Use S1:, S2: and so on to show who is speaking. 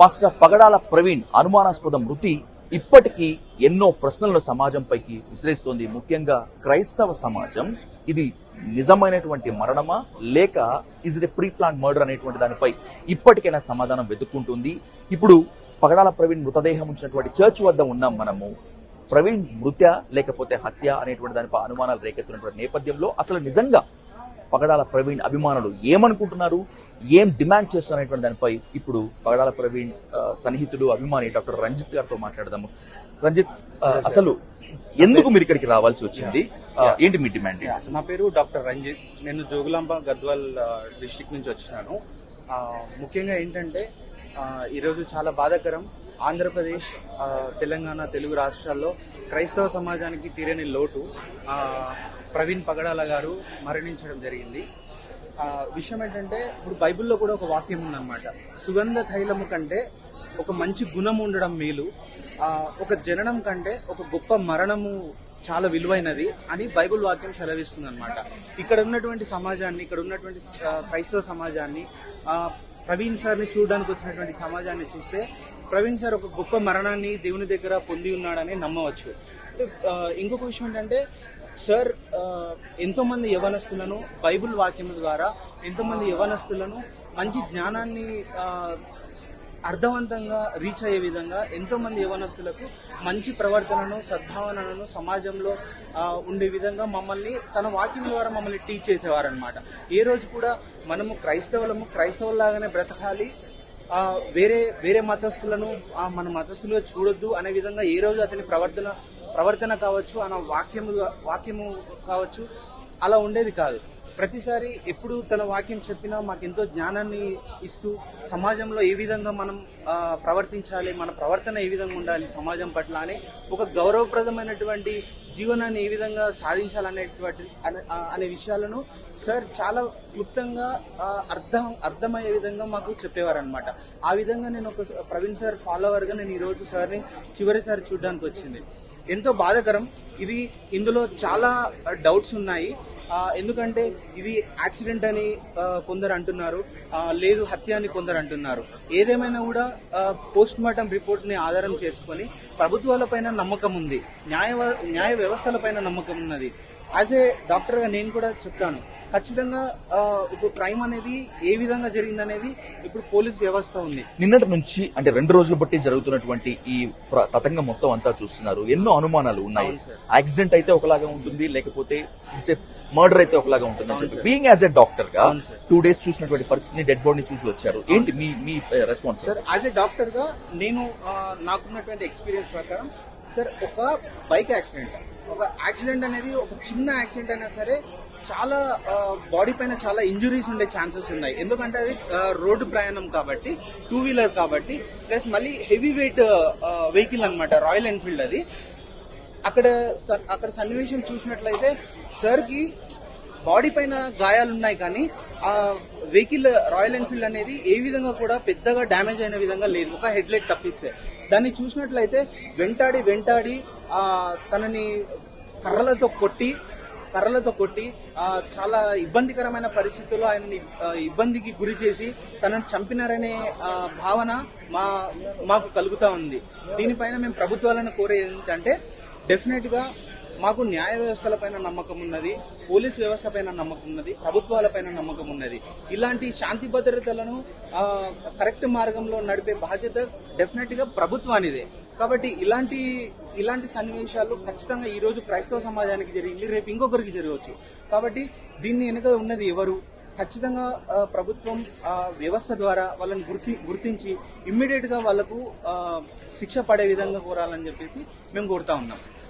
S1: Pastor పగడాల ప్రవీణ్ అనుమానాస్పద మృతి ఇప్పటికీ ఎన్నో ప్రశ్నలను సమాజంపైకి విసిరేస్తోంది. ముఖ్యంగా క్రైస్తవ సమాజం ఇది నిజమైనటువంటి మరణమా? లేక is it pre plan murder అనేటువంటి దానిపై ఇప్పటికైనా సమాధానం వెతుక్కుంటుంది. ఇప్పుడు పగడాల ప్రవీణ్ మృతదేహం ఉంచినటువంటి చర్చ్ వద్ద ఉన్నాం మనము ప్రవీణ్ మృత్య లేకపోతే హత్య అనేటువంటి దానిపై అనుమానాలు రేకెత్తున్నటువంటి నేపథ్యంలో అసలు నిజంగా పగడాల ప్రవీణ్ అభిమానులు ఏమనుకుంటున్నారు? ఏం డిమాండ్ చేస్తున్నటువంటి దానిపై ఇప్పుడు పగడాల ప్రవీణ్ సన్నిహితుడు అభిమాని డాక్టర్ రంజిత్ గారితో మాట్లాడదాము. రంజిత్ అసలు ఎందుకు మీరు ఇక్కడికి రావాల్సి వచ్చింది? ఏంటి మీ డిమాండ్?
S2: నా పేరు డాక్టర్ రంజిత్. నేను జోగులాంబ గద్వాల్ డిస్టిక్ నుంచి వచ్చినాను. ముఖ్యంగా ఏంటంటే ఈరోజు చాలా బాధాకరం. ఆంధ్రప్రదేశ్ తెలంగాణ తెలుగు రాష్ట్రాల్లో క్రైస్తవ సమాజానికి తీరని లోటు ప్రవీణ్ పగడాల గారు మరణించడం జరిగింది. విషయం ఏంటంటే ఇప్పుడు బైబిల్లో కూడా ఒక వాక్యం ఉందన్నమాట. సుగంధ తైలము కంటే ఒక మంచి గుణం ఉండడం మేలు. ఒక జననం కంటే ఒక గొప్ప మరణము చాలా విలువైనది అని బైబిల్ వాక్యం సెలవిస్తుంది అనమాట ఇక్కడ ఉన్నటువంటి సమాజాన్ని ఇక్కడ ఉన్నటువంటి క్రైస్తవ సమాజాన్ని ప్రవీణ్ సార్ని చూడడానికి వచ్చినటువంటి సమాజాన్ని చూస్తే ప్రవీణ్ సార్ ఒక గొప్ప మరణాన్ని దేవుని దగ్గర పొంది ఉన్నాడని నమ్మవచ్చు. ఇంకొక విషయం ఏంటంటే సార్ ఎంతోమంది యవనస్తులను బైబిల్ వాక్యం ద్వారా ఎంతోమంది యవనస్తులను మంచి జ్ఞానాన్ని అర్థవంతంగా రీచ్ అయ్యే విధంగా ఎంతో మంది యవనస్తులకు మంచి ప్రవర్తనను సద్భావనను సమాజంలో ఉండే విధంగా మమ్మల్ని తన వాక్యం ద్వారా మమ్మల్ని టీచ్ చేసేవారనమాట ఏ రోజు కూడా మనము క్రైస్తవులము క్రైస్తవులాగానే బ్రతకాలి. వేరే వేరే మతస్థులను మన మతస్థులుగా చూడొద్దు అనే విధంగా ఏ రోజు అతని ప్రవర్తన ప్రవర్తన కావచ్చు అన్న వాక్యము వాక్యము కావచ్చు అలా ఉండేది కాదు. ప్రతిసారి ఎప్పుడు తన వాక్యం చెప్పినా మాకు ఎంతో జ్ఞానాన్ని ఇస్తూ సమాజంలో ఏ విధంగా మనం ప్రవర్తించాలి మన ప్రవర్తన ఏ విధంగా ఉండాలి సమాజం పట్ల అని ఒక గౌరవప్రదమైనటువంటి జీవనాన్ని ఏ విధంగా సాధించాలనేటువంటి అనే- విషయాలను సార్ చాలా క్లుప్తంగా అర్థం అర్థమయ్యే విధంగా మాకు చెప్పేవారనమాట ఆ విధంగా నేను ఒక ప్రవీణ్ సార్ ఫాలోవర్గా నేను ఈరోజు సార్ని చివరిసారి చూడడానికి వచ్చింది ఎంతో బాధాకరం. ఇది ఇందులో చాలా డౌట్స్ ఉన్నాయి. ఎందుకంటే ఇది యాక్సిడెంట్ అని కొందరు అంటున్నారు. లేదు హత్య అని కొందరు అంటున్నారు. ఏదేమైనా కూడా పోస్ట్ మార్టం రిపోర్ట్ని ఆధారం చేసుకొని ప్రభుత్వాలపైన నమ్మకం ఉంది. న్యాయ న్యాయ వ్యవస్థలపైన నమ్మకం ఉన్నది. యాజ్ ఏ డాక్టర్గా నేను కూడా చెప్తాను. ఖచ్చితంగా ఇప్పుడు క్రైమ్ అనేది ఏ విధంగా జరిగిందనేది ఇప్పుడు పోలీస్ వ్యవస్థ ఉంది.
S1: నిన్నటి నుంచి అంటే రెండు రోజులు బట్టి జరుగుతున్నటువంటి ఈ తతంగం మొత్తం అంతా చూస్తున్నారు. ఎన్నో అనుమానాలు ఉన్నాయి. యాక్సిడెంట్ అయితే ఒకలాగా ఉంటుంది లేకపోతే మర్డర్ అయితే ఒకలాగా ఉంటుంది అని చెప్పి. బీయింగ్ యాజ్ ఎ
S2: డాక్టర్గా.
S1: టూ డేస్ చూసినటువంటి పరిస్థితిని డెడ్ బాడీని చూసి వచ్చారు. ఏంటి మీ మీ రెస్పాన్స్?
S2: సార్ యాజ్ ఎ డాక్టర్గా నేను నాకున్నటువంటి ఎక్స్పీరియన్స్ ప్రకారం సార్ ఒక బైక్ యాక్సిడెంట్. ఒక యాక్సిడెంట్ అనేది ఒక చిన్న యాక్సిడెంట్ అయినా సరే చాలా బాడీ పైన చాలా ఇంజురీస్ ఉండే ఛాన్సెస్ ఉన్నాయి. ఎందుకంటే అది రోడ్డు ప్రయాణం కాబట్టి టూ వీలర్ కాబట్టి ప్లస్ మళ్ళీ హెవీ వెయిట్ వెహికల్ అనమాట రాయల్ ఎన్ఫీల్డ్ అది. అక్కడ అక్కడ సన్నివేశం చూసినట్లయితే సార్కి బాడీ పైన గాయాలు ఉన్నాయి కానీ ఆ వెహికల్ రాయల్ ఎన్ఫీల్డ్ అనేది ఏ విధంగా కూడా పెద్దగా డ్యామేజ్ అయిన విధంగా లేదు. ఒక హెడ్లైట్ తప్పిస్తే. దాన్ని చూసినట్లయితే వెంటాడి వెంటాడి తనని కర్రలతో కొట్టి కర్రలతో కొట్టి చాలా ఇబ్బందికరమైన పరిస్థితుల్లో ఆయనని ఇబ్బందికి గురి చేసి తనను చంపినారనే భావన మా మాకు కలుగుతూ ఉంది. దీనిపైన మేము ప్రభుత్వాలను కోరేది ఏంటంటే డెఫినెట్గా మాకు న్యాయ వ్యవస్థల పైన నమ్మకం ఉన్నది పోలీస్ వ్యవస్థ పైన నమ్మకం ఉన్నది ప్రభుత్వాలపైన నమ్మకం ఉన్నది. ఇలాంటి శాంతి భద్రతలను కరెక్ట్ మార్గంలో నడిపే బాధ్యత డెఫినెట్గా ప్రభుత్వానిదే. కాబట్టి ఇలాంటి ఇలాంటి సన్నివేశాలు ఖచ్చితంగా ఈ రోజు క్రైస్తవ సమాజానికి జరిగింది రేపు ఇంకొకరికి జరగవచ్చు. కాబట్టి దీన్ని వెనుక ఉన్నది ఎవరు? ఖచ్చితంగా ప్రభుత్వం వ్యవస్థ ద్వారా వాళ్ళని గుర్తి గుర్తించి ఇమ్మీడియట్గా వాళ్ళకు వాళ్ళకు శిక్ష పడే విధంగా కోరాలని చెప్పేసి మేము కోరుతా ఉన్నాం.